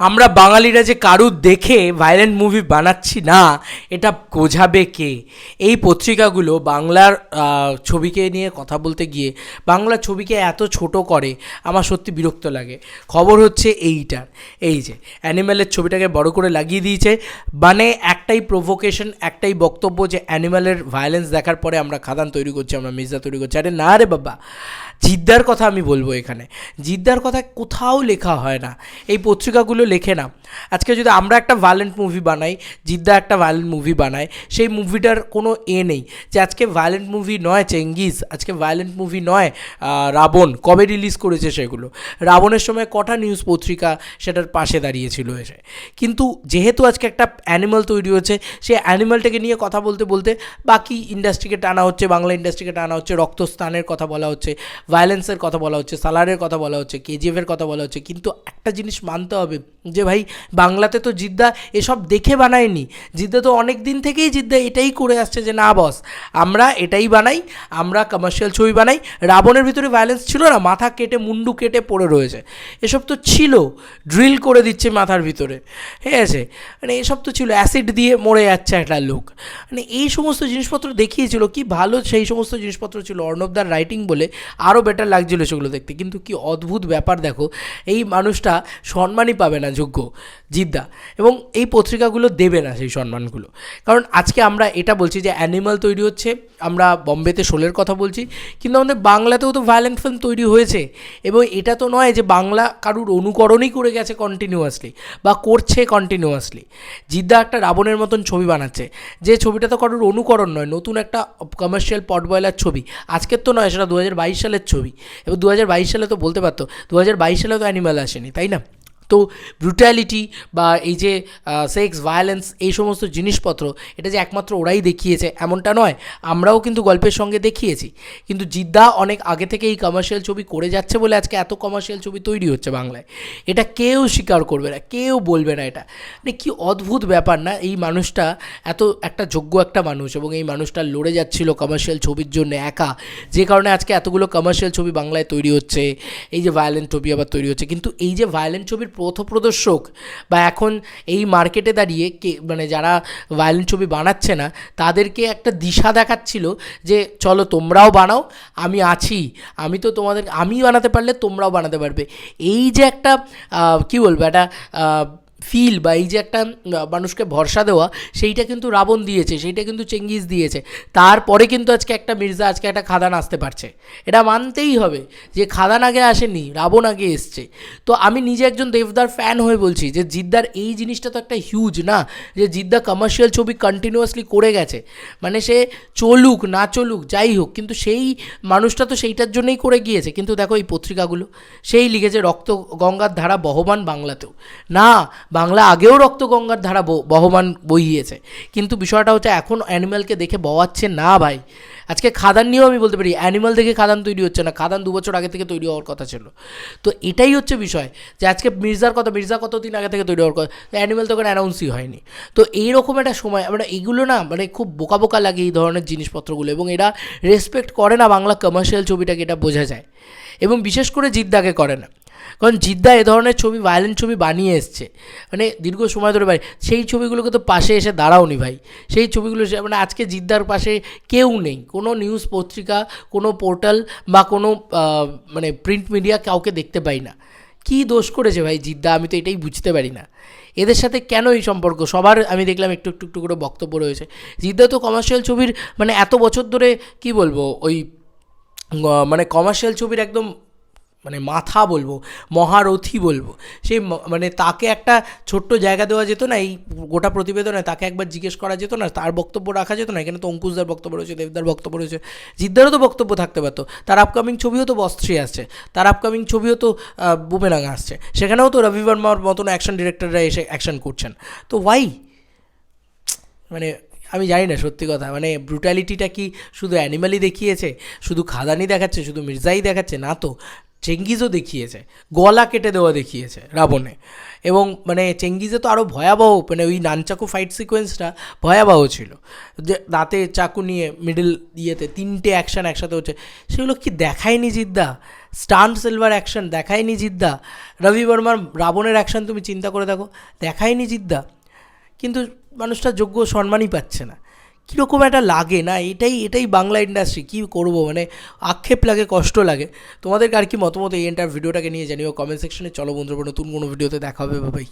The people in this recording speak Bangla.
আমরা বাঙালিরা যে কারুর দেখে ভায়োলেন্ট মুভি বানাচ্ছি না, এটা বোঝাবে কে? এই পত্রিকাগুলো বাংলার ছবিকে নিয়ে কথা বলতে গিয়ে বাংলা ছবিকে এত ছোট করে, আমার সত্যি বিরক্ত লাগে। খবর হচ্ছে এইটার এই যে অ্যানিম্যালের ছবিটাকে বড় করে লাগিয়ে দিয়েছে। মানে একটাই প্রভোকেশন একটাই বক্তব্য যে অ্যানিম্যালের ভায়োলেন্স দেখার পরে আমরা খাদান তৈরি করছি, আমরা মির্জা তৈরি করছি। আরে না রে বাবা! জিদ্দার কথা আমি বলব এখানে। জিদ্দার কথা কোথাও লেখা হয় না। এই পত্রিকাগুলো লেখে না। আজকে যদি আমরা একটা ভায়োলেন্ট মুভি বানাই, জিদ্দা একটা ভায়োলেন্ট মুভি বানায়, সেই মুভিটার কোনো এ নেই। যে আজকে ভায়োলেন্ট মুভি নয় চেঙ্গিজ, আজকে ভায়োলেন্ট মুভি নয় রাবণ। কবে রিলিজ করেছে সেগুলো? রাবণের সময় কটা নিউজ পত্রিকা সেটার পাশে দাঁড়িয়েছিল এসে? কিন্তু যেহেতু আজকে একটা অ্যানিমাল তৈরি হচ্ছে সেই অ্যানিমালটাকে নিয়ে কথা বলতে বলতে বাকি ইন্ডাস্ট্রিকে টানা হচ্ছে, বাংলা ইন্ডাস্ট্রিকে টানা হচ্ছে, রক্তস্থানের কথা বলা হচ্ছে ভায়োলেন্সের কথা বলা হচ্ছে, সালারের কথা বলা হচ্ছে কেজিএফের কথা বলা হচ্ছে, কিন্তু একটা জিনিস মানতে হবে যে ভাই, বাংলাতে তো জিদ্দা এসব দেখে বানায়নি। জিদ্দা তো অনেক দিন থেকেই জিদ্দা এটাই করে আসছে যে, না বস আমরা এটাই বানাই, আমরা কমার্শিয়াল ছবি বানাই। রাবণের ভিতরে ভায়োলেন্স ছিল না, মাথা কেটে, মুন্ডু কেটে পড়ে রয়েছে। এসব তো ছিল ড্রিল করে দিচ্ছে মাথার ভিতরে। ঠিক আছে? মানে এসব তো ছিল অ্যাসিড দিয়ে মরে যাচ্ছে একটা লোক। মানে এই সমস্ত জিনিসপত্র দেখিয়েছিল কি ভালো, সেই সমস্ত জিনিসপত্র ছিল। অর্ণবদার রাইটিং বলে আরও বেটার লাগছিল সেগুলো দেখতে। কিন্তু কি অদ্ভুত ব্যাপার দেখো, এই মানুষটা সম্মানই পাবে না। যোগ্য জিদ্দা। এবং এই পত্রিকাগুলো দেবে না সেই সম্মানগুলো। কারণ আজকে আমরা এটা বলছি যে অ্যানিমাল তৈরি হচ্ছে, আমরা বম্বেতে শোলের কথা বলছি, কিন্তু আমাদের বাংলাতেও তো ভায়োলেন্ট ফিল্ম তৈরি হয়েছে। এবং এটা তো নয় যে বাংলা কারুর অনুকরণই করে গেছে কন্টিনিউয়াসলি বা করছে কন্টিনিউয়াসলি জিদ্দা একটা রাবণের মতন ছবি বানাচ্ছে। যে ছবিটা তো কারুর অনুকরণ নয়, নতুন একটা কমার্শিয়াল পটবয়লার ছবি। আজকের তো নয়, সেটা দু হাজার বাইশ সালের ছবি। এবং দু হাজার বাইশ সালে তো বলতে পারতো দু হাজার বাইশ সালে তো অ্যানিমাল আসেনি, তাই না? তো ব্রুটালিটি বা এই যে সেক্স ভায়োলেন্স এই সমস্ত জিনিসপত্র, এটা যে একমাত্র ওরাই দেখিয়েছে, এমনটা নয়। আমরাও কিন্তু গল্পের সঙ্গে দেখিয়েছি। কিন্তু জিদ্দা অনেক আগে থেকে এই কমার্শিয়াল ছবি করে যাচ্ছে বলে আজকে এত কমার্শিয়াল ছবি তৈরি হচ্ছে বাংলায়। এটা কেউ স্বীকার করবে না, কেউ বলবে না এটা। মানে কি অদ্ভুত ব্যাপার না, এই মানুষটা এত একটা যোগ্য একটা মানুষ এবং এই মানুষটা লড়ে যাচ্ছিল কমার্শিয়াল ছবির জন্য একা। যে কারণে আজকে এতগুলো কমার্শিয়াল ছবি বাংলায় তৈরি হচ্ছে, এই যে ভায়োলেন্ট ছবি আবার তৈরি হচ্ছে। কিন্তু এই যে ভায়োলেন্ট ছবির পথপ্রদর্শক বা এখন এই মার্কেটে দাঁড়িয়ে কে মানে যারা ভায়োলিন ছবি বানাচ্ছে না, তাদেরকে একটা দিশা দেখাচ্ছিল যে চলো তোমরাও বানাও, আমি আছি, আমি তো তোমাদের, আমি বানাতে পারলে তোমরাও বানাতে পারবে। এই যে একটা কী বলব, একটা ফিল বা এই যে একটা মানুষকে ভরসা দেওয়া, সেইটা কিন্তু রাবণ দিয়েছে, সেইটা কিন্তু চেঙ্গিজ দিয়েছে। তারপরে কিন্তু আজকে একটা মির্জা, আজকে একটা খাদান আসতে পারছে। এটা মানতেই হবে যে খাদান আগে আসেনি, রাবণ আগে এসছে। তো আমি নিজে একজন দেবদার ফ্যান হয়ে বলছি যে জিদ্দার এই জিনিসটা তো একটা হিউজ না, যে জিদ্দা কমার্শিয়াল ছবি কন্টিনিউয়াসলি করে গেছে। মানে সে চলুক, না চলুক, যাই হোক, কিন্তু সেই মানুষটা তো সেইটার জন্যই করে গিয়েছে। কিন্তু দেখো এই পত্রিকাগুলো, সেই লিখেছে রক্ত গঙ্গার ধারা বহমান বাংলাতেও। না বাংলা আগেও রক্ত গঙ্গার ধারা বহমান বইয়েছে কিন্তু বিষয়টা হচ্ছে এখন অ্যানিম্যালকে দেখে বওয়াচ্ছে না ভাই। আজকে খাদান নিয়েও আমি বলতে পারি অ্যানিমাল দেখে খাদান তৈরি হচ্ছে না, খাদান দু বছর আগে থেকে তৈরি হওয়ার কথা ছিল। তো এটাই হচ্ছে বিষয় যে আজকে মির্জার কথা, মির্জা কতদিন আগে থেকে তৈরি হওয়ার কথা অ্যানিমাল তো ওখানে অ্যানাউন্সই হয়নি। তো এইরকম একটা সময় আমরা এগুলো না মানে খুব বোকা বোকা লাগে এই ধরনের জিনিসপত্রগুলো এবং এরা রেসপেক্ট করে না বাংলা কমার্শিয়াল ছবিটাকে, এটা বোঝা যায়। এবং বিশেষ করে জিদ্দাকে করে না। কারণ জিদ্দা এ ধরনের ছবি ভায়োলেন্ট ছবি বানিয়ে এসছে। মানে দীর্ঘ সময় ধরে ভাই সেই ছবিগুলোকে তো পাশে এসে দাঁড়াওনি ভাই। সেই ছবিগুলো মানে আজকে জিদ্দার পাশে কেউ নেই। কোনো নিউজ পত্রিকা, কোনো পোর্টাল বা কোনো মানে প্রিন্ট মিডিয়া কাউকে দেখতে পাই না। কী দোষ করেছে ভাই জিদ্দা? আমি তো এটাই বুঝতে পারি না। এদের সাথে কেন এই সম্পর্ক? সবার আমি দেখলাম একটু একটু একটু করে বক্তব্য রয়েছে। জিদ্দা তো কমার্শিয়াল ছবির মানে এত বছর ধরে কি বলব? ওই মানে কমার্শিয়াল ছবির একদম মানে মাথা বলব, মহারথী বলব। সেই মানে তাকে একটা ছোট্ট জায়গা দেওয়া যেত না, এই গোটা প্রতিবেদনে তাকে একবার জিজ্ঞেস করা যেত না, তার বক্তব্য রাখা যেত না, এখানে তো অঙ্কুশদার বক্তব্য রয়েছে, দেবদার বক্তব্য রয়েছে, জিদ্দারও তো বক্তব্য থাকতে পারতো, তার আপকামিং ছবিও তো বস্ত্রী আসছে, তার আপকামিং ছবিও তো বুমেরাং আসছে, সেখানেও তো রবি বর্মার মতন অ্যাকশন ডিরেক্টররা এসে অ্যাকশন করছেন। তো ওয়াই মানে আমি জানি না সত্যি কথা মানে ব্রুটালিটিটা কি শুধু অ্যানিমালই দেখিয়েছে, শুধু খাদানি দেখাচ্ছে, শুধু মির্জাই দেখাচ্ছে, না তো। চেঙ্গিজও দেখিয়েছে গলা কেটে দেওয়া দেখিয়েছে রাবণে। এবং মানে চেঙ্গিজে তো আরও ভয়াবহ মানে ওই নানচাকু ফাইট সিকোয়েন্সটা ভয়াবহ ছিল। যে দাঁতে চাকু নিয়ে মিডল ইয়েতে তিনটে অ্যাকশন একসাথে হচ্ছে। সেগুলো কি দেখায়নি জিদ্দা? স্টান সিলভার অ্যাকশন দেখায়নি জিদ্দা? রবি বর্মার রাবণের অ্যাকশন তুমি চিন্তা করে দেখো, দেখায়নি জিদ্দা? কিন্তু মানুষটা যোগ্য সম্মানই পাচ্ছে না। কীরকম একটা লাগে না? এটাই এটাই বাংলা ইন্ডাস্ট্রি কী করব? মানে আক্ষেপ লাগে, কষ্ট লাগে। তোমাদের আর কি মতামত এই এন্টার ভিডিওটাকে নিয়ে জানিও? কমেন্ট সেকশনে চলো বন্ধুরা, নতুন কোনো ভিডিওতে দেখা হবে বাবাই